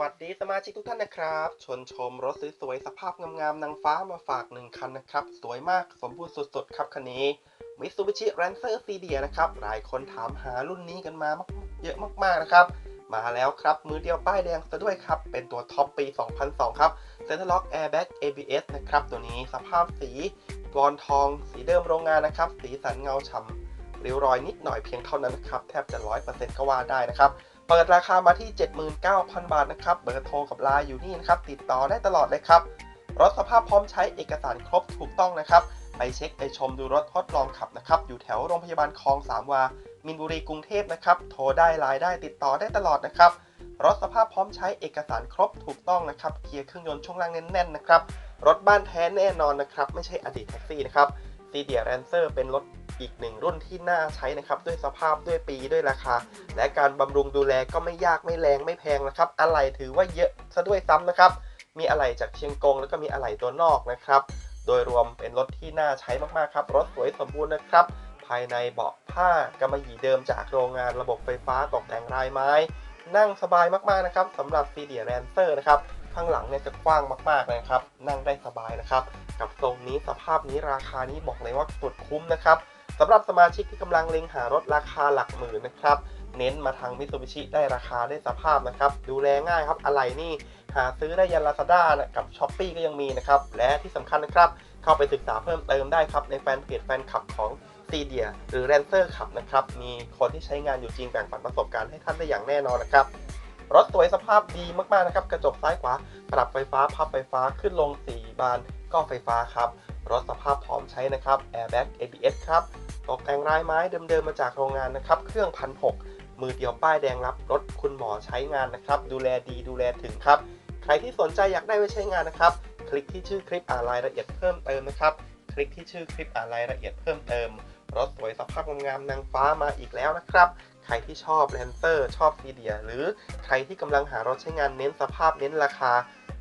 วัสดีสมาชิกทุกท่านนะครับ ชวนชมรถสวยๆสภาพงามๆนางฟ้ามาฝากหนึ่งคันนะครับ สวยมากสมบูรณ์สุดๆ ครับคันนี้ Mitsubishi Lancer c d นะครับ หลายคนถามหารุ่นนี้กันมากเยอะมากๆนะครับ มาแล้วครับ มือเดียวป้ายแดงซะด้วยครับ เป็นตัวท็อปปี 2002 ครับ Center Lock Airbag ABS นะครับ ตัวนี้สภาพสีบรอนทอง สีเดิมโรงงานนะครับ สีสันเงาฉ่ำริ้วรอยนิดหน่อยเพียงเท่านั้นนะครับ แทบจะ 100%ก็ว่าได้นะครับ เปิดราคามาที่ 79,000 บาทนะครับ เบอร์โทรกับไลน์อยู่นี่นะครับ ติดต่อได้ตลอดเลยครับ รถสภาพพร้อมใช้เอกสารครบถูกต้องนะครับ ไปเช็คไปชมดูรถทดลองขับนะครับ อยู่แถวโรงพยาบาลคลองสามวา มินบุรีกรุงเทพนะครับ โทรได้ไลน์ได้ติดต่อได้ตลอดนะครับ รถสภาพพร้อมใช้เอกสารครบถูกต้องนะครับ เกียร์เครื่องยนต์ช่วงล่างแน่นๆนะครับ รถบ้านแท้แน่นอนนะครับ ไม่ใช่อดีตแท็กซี่นะครับซีเดียแรนเซอร์เป็นรถ อีกหนึ่งรุ่นที่น่าใช้นะครับด้วยสภาพด้วยปีด้วยราคา และการบำรุงดูแลก็ไม่ยากไม่แรงไม่แพงนะครับอะไหล่ถือว่าเยอะซะด้วยซ้ำนะครับ มีอะไหล่จากเชียงกงแล้วก็มีอะไหล่ตัวนอกนะครับ โดยรวมเป็นรถที่น่าใช้มากๆครับ รถสวยสมบูรณ์นะครับ ภายในเบาะผ้ากำมะหยี่เดิมจากโรงงานระบบไฟฟ้าตกแต่งลายไม้ นั่งสบายมากๆนะครับสำหรับซีเดียแรนเซอร์นะครับข้างหลังเนี่ยจะกว้างมากๆนะครับ นั่งได้สบายนะครับ กับทรงนี้สภาพนี้ราคานี้บอกเลยว่าสุดคุ้มนะครับ สำหรับสมาชิกที่กำลังเล็งหารถราคาหลักหมื่นนะครับ เน้นมาทางมิ t ซูบิชิได้ราคาได้สภาพนะครับ ดูแลง่ายครับอะไรนี่หาซื้อได้ยันลาซาด้ากับช้อปปีก็ยังมีนะครับ และที่สำคัญนะครับ เข้าไปศึกษาเพิ่มเติมได้ครับ ในแฟนเพจแฟนคลับของซีเดียหรือแรนเซอร์ขับนะครับ มีคนที่ใช้งานอยู่จริงแบ่งปันประสบการณ์ให้ท่านได้อย่างแน่นอนนะครับรถสวยสภาพดีมากๆนะครับ กระจกซ้ายขวาปรับไฟฟ้าพับไฟฟ้าขึ้นลง 4 บาน ก็ไฟฟ้าครับ รถสภาพพร้อมใช้นะครับ Airbag ABS ครับ ตกแต่งลายไม้เดิมๆมาจากโรงงานนะครับ เครื่องพันหกมือเดียวป้ายแดงรับรถคุณหมอใช้งานนะครับ ดูแลดีดูแลถึงครับ ใครที่สนใจอยากได้ไว้ใช้งานนะครับ คลิกที่ชื่อคลิปอ่านรายละเอียดเพิ่มเติมนะครับ คลิกที่ชื่อคลิปอ่านรายละเอียดเพิ่มเติม รถสวยสภาพงามๆนางฟ้ามาอีกแล้วนะครับ ใครที่ชอบแลนเซอร์ชอบซีเดียหรือใครที่กำลังหารถใช้งานเน้นสภาพเน้นราคา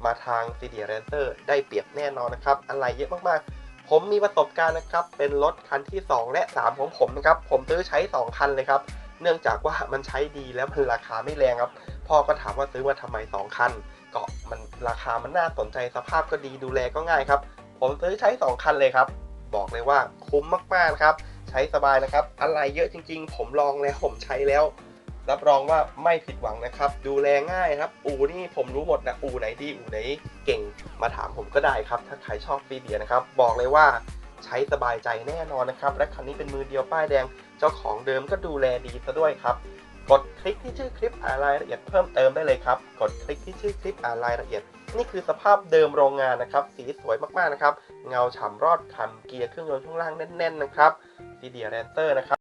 มาทางซีเดียแลนเซอร์ได้เปรียบแน่นอนนะครับ อะไรเยอะมากๆ ผมมีประสบการณ์นะครับ เป็นรถคันที่ 2 และ 3 ของผมนะครับ ผมซื้อใช้ 2 คันเลยครับ เนื่องจากว่ามันใช้ดีแล้วมันราคาไม่แรงครับ พ่อก็ถามว่าซื้อมาทำไม 2 คัน ก็มันราคามันน่าสนใจสภาพก็ดีดูแลก็ง่ายครับ ผมซื้อใช้ 2 คันเลยครับ บอกเลยว่าคุ้มมากๆครับ ใช้สบายนะครับ อะไรเยอะจริง ๆ ผมลองแล้วผมใช้แล้ว รับรองว่าไม่ผิดหวังนะครับ ดูแลง่ายครับ อูนี่ผมรู้หมดนะอูไหนดีอูไหนเก่งมาถามผมก็ได้ครับ ถ้าใครชอบฟีเดียนะครับ บอกเลยว่าใช้สบายใจแน่นอนนะครับ และคันนี้เป็นมือเดียวป้ายแดง เจ้าของเดิมก็ดูแลดีซะด้วยครับ กดคลิกที่ชื่อคลิปอ่านรายละเอียดเพิ่มเติมได้เลยครับ กดคลิกที่ชื่อคลิปอ่านรายละเอียด นี่คือสภาพเดิมโรงงานนะครับ สีสวยมากๆนะครับ เงาฉ่ำรอดคันเกียร์เครื่องยนต์ช่วงล่างแน่นๆนะครับซีเดียแรนเตอร์นะครับ